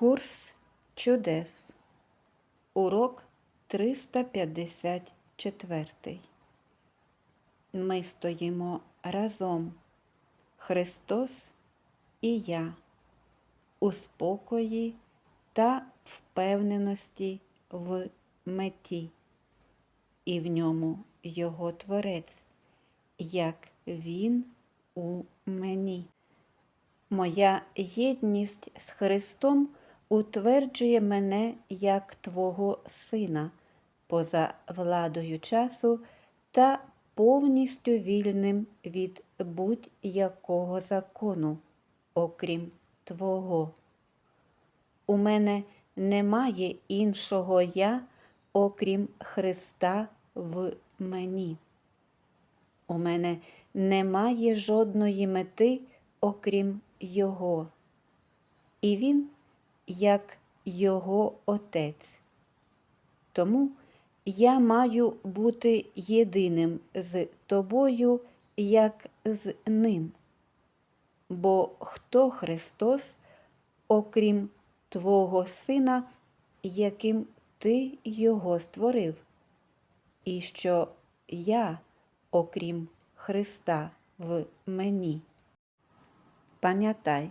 Курс чудес. Урок 354. Ми стоїмо разом. Христос і я у спокої та впевненості в меті, і в ньому Його Творець, як Він у мені. Моя єдність з Христом утверджує мене як Твого Сина, поза владою часу та повністю вільним від будь-якого закону, окрім Твого. У мене немає іншого я, окрім Христа в мені. У мене немає жодної мети, окрім Його. І Він як Його Отець. Тому я маю бути єдиним з тобою, як з ним. Бо хто Христос, окрім Твого Сина, яким Ти Його створив, і що я, окрім Христа, в мені. Пам'ятай,